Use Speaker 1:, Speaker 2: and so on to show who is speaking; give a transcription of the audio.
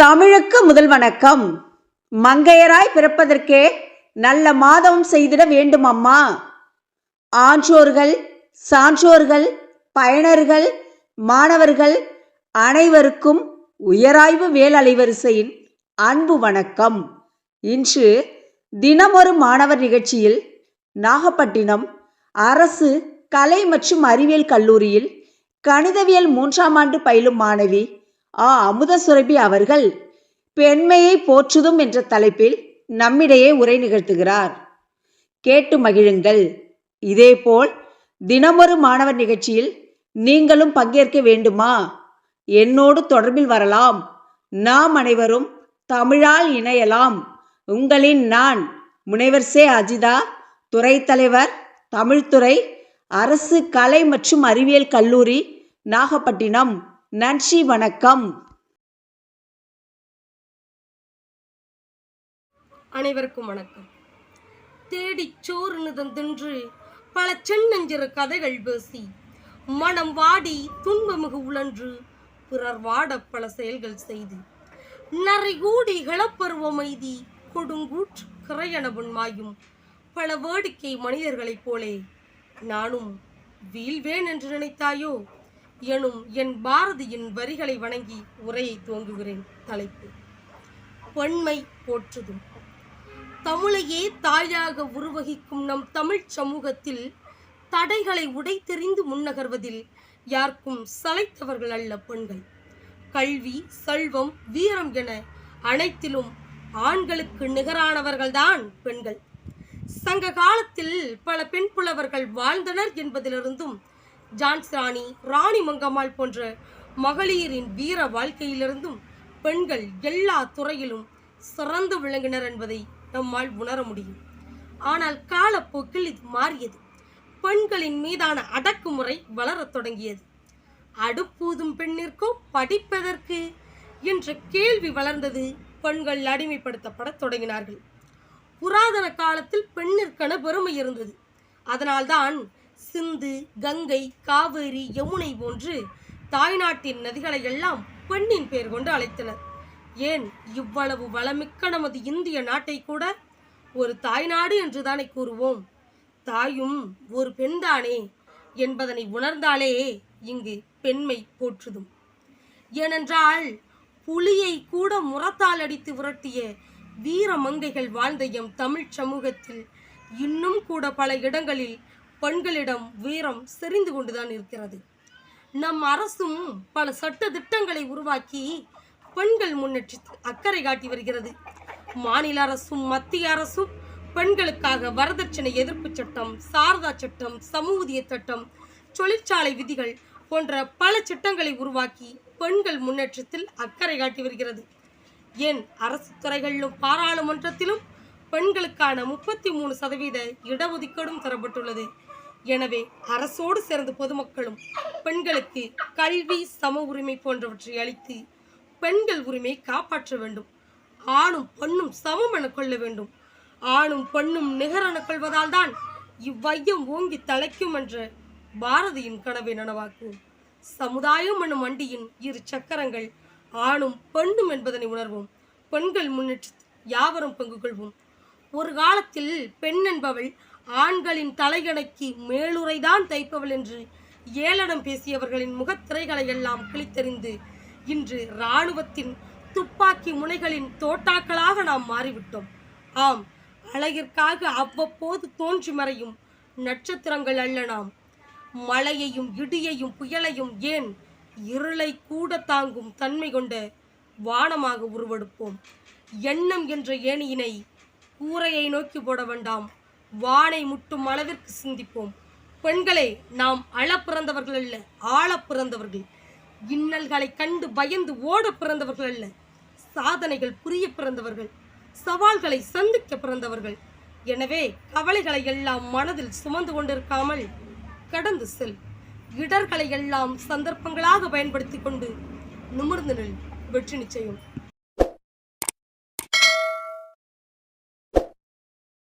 Speaker 1: தமிழுக்கு முதல் வணக்கம். மங்கையராய் பிறப்பதற்கே நல்ல மாதம் செய்திட வேண்டும் அம்மா ஆன்றோர்கள் சான்றோர்கள் பயனர்கள் மாணவர்கள் அனைவருக்கும் உயராய்வு வேலலைவரிசையின் அன்பு வணக்கம். இன்று தினமொரு மாணவர் நிகழ்ச்சியில் நாகப்பட்டினம் அரசு கலை மற்றும் அறிவியல் கல்லூரியில் கணிதவியல் மூன்றாம் ஆண்டு பயிலும் மாணவி ஆ அமுதசுரபி அவர்கள் பெண்மையை போற்றுதும் என்ற தலைப்பில் நம்மிடையே உரை நிகழ்த்துகிறார். கேட்டு மகிழுங்கள். இதேபோல் தினமொரு மாணவர் நிகழ்ச்சியில் நீங்களும் பங்கேற்க வேண்டுமா? என்னோடு தொடர்பில் வரலாம். நாம் அனைவரும் தமிழால் இணையலாம். உங்களின் நான் முனைவர் சே. அஜிதா துறை தலைவர் தமிழ்துறை அரசு கலை மற்றும் அறிவியல் கல்லூரி நாகப்பட்டினம். நன்றி வணக்கம்.
Speaker 2: அனைவருக்கும் வணக்கம். தேடிச் சோறு தின்று பல சென்னஞ்சிறு கதைகள் பேசி மனம் வாடி துன்பமிகு உழன்று பிறர் வாட பல செயல்கள் செய்து நரை கூடி கொடுங்கூற்று கிரையனவன் மாயும் பல வேடிக்கை மனிதர்களைப் போலே நானும் வீழ்வேன் என்று நினைத்தாயோ? எனும் என் பாரதியின் வரிகளை வணங்கி உரையை துவங்குகிறேன் தலைப்பு. பெண்மை போற்றுதும். தமிழையே தாயாக உருவகிக்கும் நம் தமிழ்ச் சமூகத்தில் தடைகளை உடைத்தெறிந்து முன்னகர்வதில் யாருக்கும் சளைத்தவர்கள் அல்ல பெண்கள். கல்வி செல்வம் வீரம் என அனைத்திலும் ஆண்களுக்கு நிகரானவர்கள்தான் பெண்கள். சங்க காலத்தில் பல பெண் புலவர்கள் வாழ்ந்தனர் என்பதிலிருந்தும் ஜான்ஸ் ராணி ராணி மங்கம்மாள் போன்ற மகளிரின் வீர வாழ்க்கையிலிருந்தும் பெண்கள் எல்லா துறையிலும் சிறந்து விளங்கினர் என்பதை நம்மால் உணர முடியும். ஆனால் காலப்போக்கில் இது மாறியது. பெண்களின் மீதான அடக்குமுறை வளரத் தொடங்கியது. அடுப்பூதும் பெண்ணிற்கோ படிப்பதற்கு என்ற கேள்வி வளர்ந்தது பெண்கள் அடிமைப்படுத்தப்படத் தொடங்கினார்கள். புராதன காலத்தில் பெண்ணிற்கென பெருமை இருந்தது. அதனால்தான் சிந்து கங்கை காவேரி யமுனை போன்று தாய்நாட்டின் நதிகளை எல்லாம் பெண்ணின் பெயர் கொண்டு அழைத்தனர். ஏன் இவ்வளவு வளமிக்க நமது இந்திய நாட்டை கூட? ஒரு தாய்நாடு என்று தானே கூறுவோம். தாயும் ஒரு பெண்தானே என்பதனை உணர்ந்தாலே இங்கு பெண்மை போற்றுதும். ஏனென்றால் புலியை கூட முரத்தால் அடித்து விரட்டிய வீர மங்கைகள் வாழ்ந்த எம் தமிழ் சமூகத்தில் இன்னும் கூட பல இடங்களில் பெண்களிடம் வீரம் செறிந்து கொண்டுதான் இருக்கிறது. நம் அரசும் பல சட்ட திட்டங்களை உருவாக்கி பெண்கள் முன்னேற்றத்தில் அக்கறை காட்டி வருகிறது. மாநில அரசும் மத்திய அரசும் பெண்களுக்காக வரதட்சணை எதிர்ப்பு சட்டம் சாரதா சட்டம் சமூதிய சட்டம் தொழிற்சாலை விதிகள் போன்ற பல சட்டங்களை உருவாக்கி பெண்கள் முன்னேற்றத்தில் அக்கறை காட்டி வருகிறது. ஏன் அரசு துறைகளிலும் பாராளுமன்றத்திலும் பெண்களுக்கான முப்பத்தி மூணு சதவீத இடஒதுக்கீடும் தரப்பட்டுள்ளது. எனவே அரசோடு சேர்ந்து பொதுமக்களும் பெண்களுக்கு கல்வி சம உரிமை போன்றவற்றை அளித்து பெண்கள் உரிமையை காப்பாற்ற வேண்டும். ஆணும் பெண்ணும் சமம் என கொள்ள வேண்டும். ஆணும் பெண்ணும் நிகரென கொள்வதால் தான் இவ்வையம் ஓங்கி தலைக்கும் என்ற பாரதியின் கனவை நனவாக்கும் சமுதாயம் என்னும் வண்டியின் இரு சக்கரங்கள் ஆணும் பெண்ணும் என்பதனை உணர்வோம். பெண்கள் முன்னேற்ற யாவரும் பங்கு கொள்வோம். ஒரு காலத்தில் பெண் என்பவள் ஆண்களின் தலையணைக்கு மேலுரைதான் தைப்பவள் என்று ஏளனம் பேசியவர்களின் முகத்திரைகளை எல்லாம் கிழித்தறிந்து இன்று இராணுவத்தின் துப்பாக்கி முனைகளின் தோட்டாக்களாக நாம் மாறிவிட்டோம். ஆம் அழகிற்காக அவ்வப்போது தோன்றி மறையும் நட்சத்திரங்கள் அல்ல நாம். மழையையும் இடியையும் புயலையும் ஏன் இருளை கூட தாங்கும் தன்மை கொண்ட வானமாக உருவெடுப்போம். எண்ணம் என்ற ஏணியினை கூரையை நோக்கி போட வேண்டாம். வானை முட்டும் அளவிற்கு சிந்திப்போம். பெண்களை நாம் அள பிறந்தவர்கள் அல்ல ஆள பிறந்தவர்கள் இன்னல்களை கண்டு பயந்து ஓட பிறந்தவர்கள் அல்ல சாதனைகள் புரிய பிறந்தவர்கள் சவால்களை சந்திக்க பிறந்தவர்கள். எனவே கவலைகளை எல்லாம் மனதில் சுமந்து கொண்டிருக்காமல் கடந்து செல். இடர்களை எல்லாம் சந்தர்ப்பங்களாக பயன்படுத்தி கொண்டு நிமிர்ந்து நில் வெற்றி நிச்சயம்.